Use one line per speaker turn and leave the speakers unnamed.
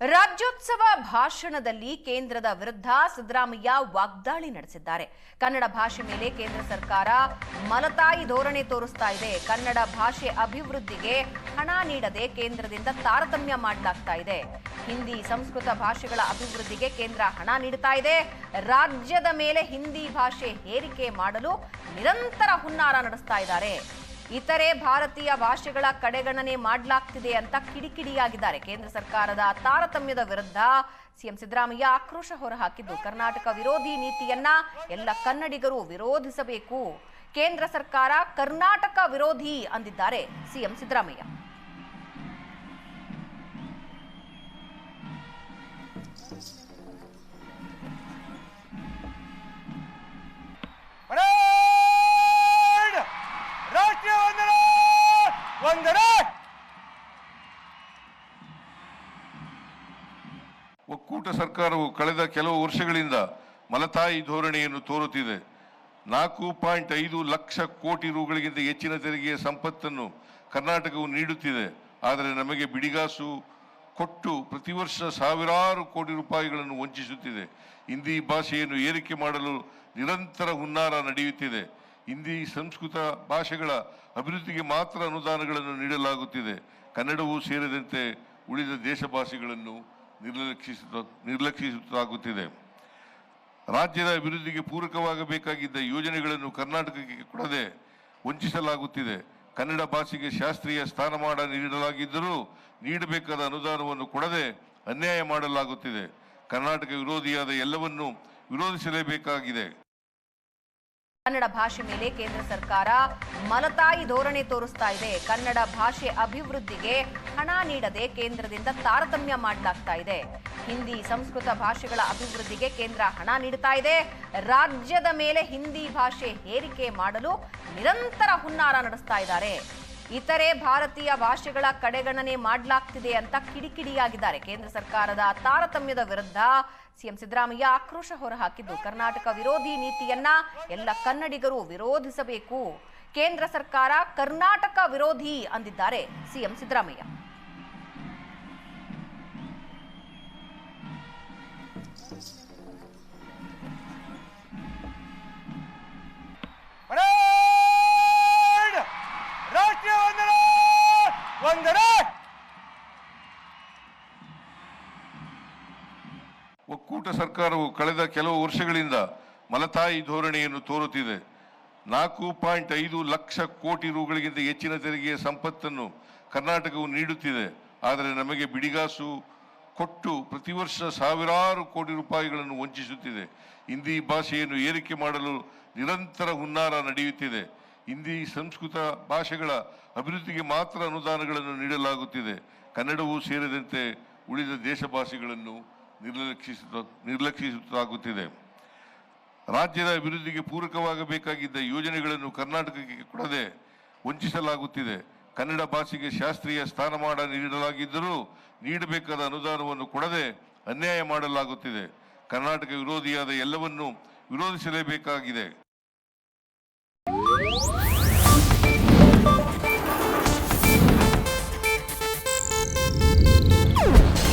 ರಾಜ್ಯೋತ್ಸವ ಭಾಷಣದಲ್ಲಿ ಕೇಂದ್ರದ ವಿರುದ್ಧ ಸಿದ್ದರಾಮಯ್ಯ ವಾಗ್ದಾಳಿ ನಡೆಸಿದ್ದಾರೆ. ಕನ್ನಡ ಭಾಷೆ ಮೇಲೆ ಕೇಂದ್ರ ಸರ್ಕಾರ ಮಲತಾಯಿ ಧೋರಣೆ ತೋರಿಸ್ತಾ ಇದೆ. ಕನ್ನಡ ಭಾಷೆ ಅಭಿವೃದ್ಧಿಗೆ ಹಣ ನೀಡದೆ ಕೇಂದ್ರದಿಂದ ತಾರತಮ್ಯ ಮಾಡಲಾಗ್ತಾ ಇದೆ. ಹಿಂದಿ ಸಂಸ್ಕೃತ ಭಾಷೆಗಳ ಅಭಿವೃದ್ಧಿಗೆ ಕೇಂದ್ರ ಹಣ ನೀಡುತ್ತಾ ಇದೆ. ರಾಜ್ಯದ ಮೇಲೆ ಹಿಂದಿ ಭಾಷೆ ಹೇರಿಕೆ ಮಾಡಲು ನಿರಂತರ ಹುನ್ನಾರ ನಡೆಸ್ತಾ ಇದ್ದಾರೆ. ಇತರೆ ಭಾರತೀಯ ಭಾಷೆಗಳ ಕಡೆಗಣನೆ ಮಾಡಲಾಗ್ತಿದೆ ಅಂತ ಕಿಡಿಕಿಡಿಯಾಗಿದ್ದಾರೆ. ಕೇಂದ್ರ ಸರ್ಕಾರದ ತಾರತಮ್ಯದ ವಿರುದ್ಧ ಸಿಎಂ ಸಿದ್ದರಾಮಯ್ಯ ಆಕ್ರೋಶ ಹೊರಹಾಕಿದ್ದು, ಕರ್ನಾಟಕ ವಿರೋಧಿ ನೀತಿಯನ್ನ ಎಲ್ಲ ಕನ್ನಡಿಗರು ವಿರೋಧಿಸಬೇಕು. ಕೇಂದ್ರ ಸರ್ಕಾರ ಕರ್ನಾಟಕ ವಿರೋಧಿ ಅಂದಿದ್ದಾರೆ ಸಿಎಂ ಸಿದ್ದರಾಮಯ್ಯ.
ಒಕ್ಕೂಟ ಸರ್ಕಾರವು ಕಳೆದ ಕೆಲವು ವರ್ಷಗಳಿಂದ ಮಲತಾಯಿ ಧೋರಣೆಯನ್ನು ತೋರುತ್ತಿದೆ. ನಾಲ್ಕು ಪಾಯಿಂಟ್ ಐದು ಲಕ್ಷ ಕೋಟಿ ರೂಗಳಿಗಿಂತ ಹೆಚ್ಚಿನ ತೆರಿಗೆಯ ಸಂಪತ್ತನ್ನು ಕರ್ನಾಟಕವು ನೀಡುತ್ತಿದೆ. ಆದರೆ ನಮಗೆ ಬಿಡಿಗಾಸು ಕೊಟ್ಟು ಪ್ರತಿ ವರ್ಷ ಸಾವಿರಾರು ಕೋಟಿ ರೂಪಾಯಿಗಳನ್ನು ವಂಚಿಸುತ್ತಿದೆ. ಹಿಂದಿ ಭಾಷೆಯನ್ನು ಏರಿಕೆ ಮಾಡಲು ನಿರಂತರ ಹುನ್ನಾರ ನಡೆಯುತ್ತಿದೆ. ಹಿಂದಿ ಸಂಸ್ಕೃತ ಭಾಷೆಗಳ ಅಭಿವೃದ್ಧಿಗೆ ಮಾತ್ರ ಅನುದಾನಗಳನ್ನು ನೀಡಲಾಗುತ್ತಿದೆ. ಕನ್ನಡವೂ ಸೇರಿದಂತೆ ಉಳಿದ ದೇಶ ಭಾಷೆಗಳನ್ನು ನಿರ್ಲಕ್ಷಿಸ ನಿರ್ಲಕ್ಷಿಸಲಾಗುತ್ತಿದೆ ರಾಜ್ಯದ ಅಭಿವೃದ್ಧಿಗೆ ಪೂರಕವಾಗಬೇಕಾಗಿದ್ದ ಯೋಜನೆಗಳನ್ನು ಕರ್ನಾಟಕಕ್ಕೆ ಕೊಡದೆ ವಂಚಿಸಲಾಗುತ್ತಿದೆ. ಕನ್ನಡ ಭಾಷೆಗೆ ಶಾಸ್ತ್ರೀಯ ಸ್ಥಾನಮಾನ ನೀಡಲಾಗಿದ್ದರೂ ನೀಡಬೇಕಾದ ಅನುದಾನವನ್ನು ಕೊಡದೆ ಅನ್ಯಾಯ ಮಾಡಲಾಗುತ್ತಿದೆ. ಕರ್ನಾಟಕ ವಿರೋಧಿಯಾದ ಎಲ್ಲವನ್ನೂ ವಿರೋಧಿಸಲೇಬೇಕಾಗಿದೆ.
ಕನ್ನಡ ಭಾಷೆ ಮೇಲೆ ಕೇಂದ್ರ ಸರ್ಕಾರ ಮಲತಾಯಿ ಧೋರಣೆ ತೋರಿಸ್ತಾ ಇದೆ. ಕನ್ನಡ ಭಾಷೆ ಅಭಿವೃದ್ಧಿಗೆ ಹಣ ನೀಡದೆ ಕೇಂದ್ರದಿಂದ ತಾರತಮ್ಯ ಮಾಡಲಾಗ್ತಾ ಇದೆ. ಹಿಂದಿ ಸಂಸ್ಕೃತ ಭಾಷೆಗಳ ಅಭಿವೃದ್ಧಿಗೆ ಕೇಂದ್ರ ಹಣ ನೀಡ್ತಾ ಇದೆ. ರಾಜ್ಯದ ಮೇಲೆ ಹಿಂದಿ ಭಾಷೆ ಹೇರಿಕೆ ಮಾಡಲು ನಿರಂತರ ಹುನ್ನಾರ ನಡೆಸ್ತಾ ಇದ್ದಾರೆ. ಇತರೆ ಭಾರತೀಯ ಭಾಷೆಗಳ ಕಡೆಗಣನೆ ಮಾಡಲಾಗ್ತಿದೆ ಅಂತ ಕಿಡಿಕಿಡಿಯಾಗಿದ್ದಾರೆ. ಕೇಂದ್ರ ಸರ್ಕಾರದ ತಾರತಮ್ಯದ ವಿರುದ್ಧ ಸಿಎಂ ಸಿದ್ದರಾಮಯ್ಯ ಆಕ್ರೋಶ ಹೊರಹಾಕಿದ್ದು, ಕರ್ನಾಟಕ ವಿರೋಧಿ ನೀತಿಯನ್ನ ಎಲ್ಲ ಕನ್ನಡಿಗರು ವಿರೋಧಿಸಬೇಕು. ಕೇಂದ್ರ ಸರ್ಕಾರ ಕರ್ನಾಟಕ ವಿರೋಧಿ ಅಂದಿದ್ದಾರೆ ಸಿಎಂ ಸಿದ್ದರಾಮಯ್ಯ.
ಪರೇಡ್
ಒಕ್ಕೂಟ ಸರ್ಕಾರವು ಕಳೆದ ಕೆಲವು ವರ್ಷಗಳಿಂದ ಮಲತಾಯಿ ಧೋರಣೆಯನ್ನು ತೋರುತ್ತಿದೆ. ನಾಲ್ಕು ಪಾಯಿಂಟ್ ಐದು ಲಕ್ಷ ಕೋಟಿ ರೂಗಳಿಗಿಂತ ಹೆಚ್ಚಿನ ತೆರಿಗೆಯ ಸಂಪತ್ತನ್ನು ಕರ್ನಾಟಕವು ನೀಡುತ್ತಿದೆ. ಆದರೆ ನಮಗೆ ಬಿಡಿಗಾಸು ಕೊಟ್ಟು ಪ್ರತಿ ವರ್ಷ ಸಾವಿರಾರು ಕೋಟಿ ರೂಪಾಯಿಗಳನ್ನು ವಂಚಿಸುತ್ತಿದೆ. ಹಿಂದಿ ಭಾಷೆಯನ್ನು ಏರಿಕೆ ಮಾಡಲು ನಿರಂತರ ಹುನ್ನಾರ ನಡೆಯುತ್ತಿದೆ. ಹಿಂದಿ ಸಂಸ್ಕೃತ ಭಾಷೆಗಳ ಅಭಿವೃದ್ಧಿಗೆ ಮಾತ್ರ ಅನುದಾನಗಳನ್ನು ನೀಡಲಾಗುತ್ತಿದೆ. ಕನ್ನಡವೂ ಸೇರಿದಂತೆ ಉಳಿದ ದೇಶ ಭಾಷೆಗಳನ್ನು ನಿರ್ಲಕ್ಷಿಸ ನಿರ್ಲಕ್ಷಿಸಲಾಗುತ್ತಿದೆ ರಾಜ್ಯದ ಅಭಿವೃದ್ಧಿಗೆ ಪೂರಕವಾಗಬೇಕಾಗಿದ್ದ ಯೋಜನೆಗಳನ್ನು ಕರ್ನಾಟಕಕ್ಕೆ ಕೊಡದೆ ವಂಚಿಸಲಾಗುತ್ತಿದೆ. ಕನ್ನಡ ಭಾಷೆಗೆ ಶಾಸ್ತ್ರೀಯ ಸ್ಥಾನಮಾನ ನೀಡಲಾಗಿದ್ದರೂ ನೀಡಬೇಕಾದ ಅನುದಾನವನ್ನು ಕೊಡದೆ ಅನ್ಯಾಯ ಮಾಡಲಾಗುತ್ತಿದೆ. ಕರ್ನಾಟಕ ವಿರೋಧಿಯಾದ ಎಲ್ಲವನ್ನೂ ವಿರೋಧಿಸಲೇಬೇಕಾಗಿದೆ.